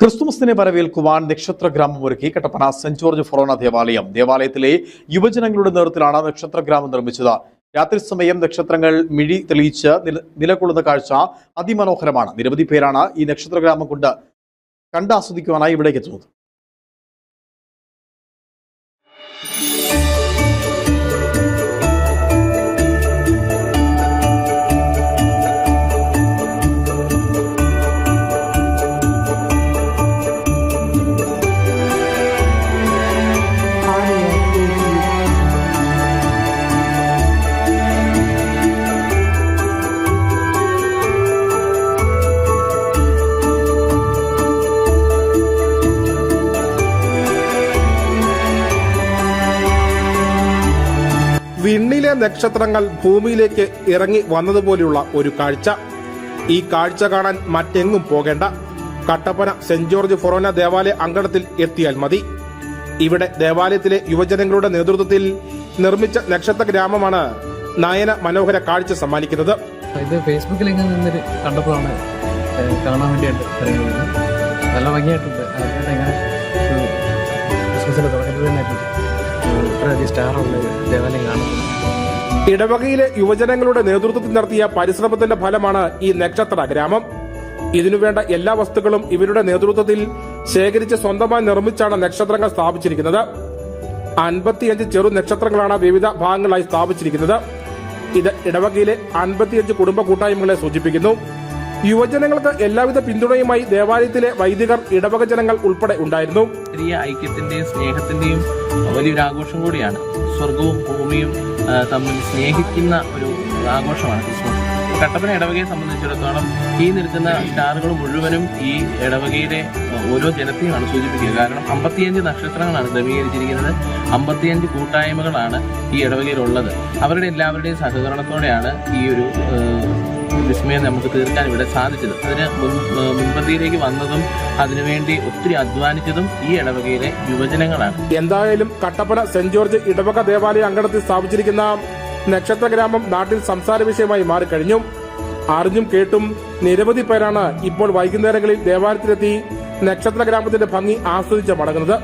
ക്രിസ്തുമസിനെ വരവേൽക്കുവാൻ നക്ഷത്രഗ്രാമം ഒരുക്കി Kattappana saint George ഫൊറോണ ദേവാലയം. ദേവാലയത്തിലെ യുവജനങ്ങളുടെ നേതൃത്വത്തിലാണ് നക്ഷത്രഗ്രാമം നിർമ്മിച്ചത്. രാത്രി സമയം നക്ഷത്രങ്ങൾ മിഴി തെളിയിച്ച് നില- നിലകൊള്ളുന്ന കാഴ്ച അതിമനോഹരമാണ്. നിരവധി പേരാണ് ഈ നക്ഷത്രഗ്രാമം കൊണ്ട് കണ്ടാസ്വദിക്കുവാനായി ഇവിടേക്ക് എത്തുന്നത്. വിണ്ണിലെ നക്ഷത്രങ്ങൾ ഭൂമിയിലേക്ക് ഇറങ്ങി വന്നതുപോലെയുള്ള ഒരു കാഴ്ച. ഈ കാഴ്ച കാണാൻ മറ്റെങ്ങും പോകേണ്ട. കട്ടപ്പന സെന്റ് ജോർജ് ഫൊറോന ദേവാലയ അങ്കണത്തിൽ എത്തിയാൽ മതി. ഇവിടെ ദേവാലയത്തിലെ യുവജനങ്ങളുടെ നേതൃത്വത്തിൽ നിർമ്മിച്ച നക്ഷത്ര ഗ്രാമമാണ് നയന മനോഹര കാഴ്ച സമ്മാനിക്കുന്നത്. ഇത് ഫേസ്ബുക്കിൽ കണ്ടപ്പോഴാണ് കാണാൻ വേണ്ടിയിട്ട് നല്ല ഭംഗിയായിട്ടുണ്ട്. ഒരു ഇത്രയധികം സ്റ്റാറുള്ള ദേവാലയം കാണുന്നത് ഇടവകയിലെ യുവജനങ്ങളുടെ നേതൃത്വത്തിൽ നടത്തിയ പരിശ്രമത്തിന്റെ ഫലമാണ് ഈ നക്ഷത്ര ഗ്രാമം. ഇതിനുവേണ്ട എല്ലാ വസ്തുക്കളും ഇവരുടെ നേതൃത്വത്തിൽ ശേഖരിച്ച് സ്വന്തമായി നിർമ്മിച്ചാണ് നക്ഷത്രങ്ങൾ സ്ഥാപിച്ചിരിക്കുന്നത്. അൻപത്തിയഞ്ച് ചെറു നക്ഷത്രങ്ങളാണ് വിവിധ ഭാഗങ്ങളായി സ്ഥാപിച്ചിരിക്കുന്നത്. ഇത് ഇടവകയിലെ അൻപത്തിയഞ്ച് കുടുംബ കൂട്ടായ്മകളെ സൂചിപ്പിക്കുന്നു. യുവജനങ്ങൾക്ക് എല്ലാവിധ പിന്തുണയുമായി ദേവാലയത്തിലെ വൈദികർ ഇടവക ജനങ്ങൾ ഉൾപ്പെടെ ഉണ്ടായിരുന്നു. വലിയ ഐക്യത്തിന്റെയും സ്നേഹത്തിന്റെയും വലിയൊരു ആഘോഷം കൂടിയാണ്. സ്വർഗവും ഭൂമിയും തമ്മിൽ സ്നേഹിക്കുന്ന ഒരു ആഘോഷമാണ് ക്രിസ്മസ് കട്ടപ്പന ഇടവകയെ സംബന്ധിച്ചിടത്തോളം ഈ നിൽക്കുന്ന സ്റ്റാറുകൾ മുഴുവനും ഈ ഇടവകയിലെ ഓരോ ജനത്തെയുമാണ് സൂചിപ്പിക്കുക. കാരണം അമ്പത്തിയഞ്ച് നക്ഷത്രങ്ങളാണ് ക്രമീകരിച്ചിരിക്കുന്നത്. അമ്പത്തിയഞ്ച് കൂട്ടായ്മകളാണ് ഈ ഇടവകയിലുള്ളത്. അവരുടെ എല്ലാവരുടെയും സഹകരണത്തോടെയാണ് ഈ ഒരു വിസ്മയം നമുക്ക് തീർക്കാൻ ഇവിടെ സാധിച്ചത്. അതിന് മുൻ മുൻപന്തിയിലേക്ക് വന്നതും അതിനുവേണ്ടി ഒത്തിരി അധ്വാനിച്ചതും ഈ ഇടവകയിലെ യുവജനങ്ങളാണ്. എന്തായാലും കട്ടപ്പന സെന്റ് ജോർജ് ഇടവക ദേവാലയ അങ്കണത്തിൽ സ്ഥാപിച്ചിരിക്കുന്ന നക്ഷത്ര ഗ്രാമം നാട്ടിൽ സംസാര വിഷയമായി മാറിക്കഴിഞ്ഞു. അറിഞ്ഞും കേട്ടും നിരവധി പേരാണ് ഇപ്പോൾ വൈകുന്നേരങ്ങളിൽ ദേവാലയത്തിലെത്തി നക്ഷത്ര ഗ്രാമത്തിന്റെ ഭംഗി ആസ്വദിച്ച് മടങ്ങുന്നത്.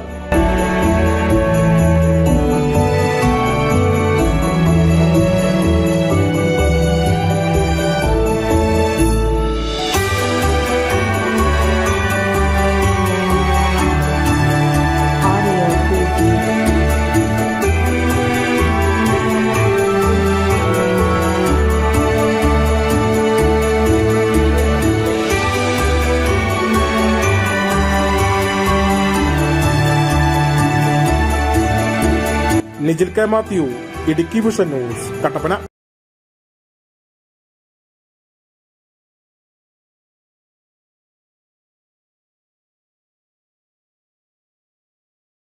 Nijil K Mathew Idukki vision news Kattappana.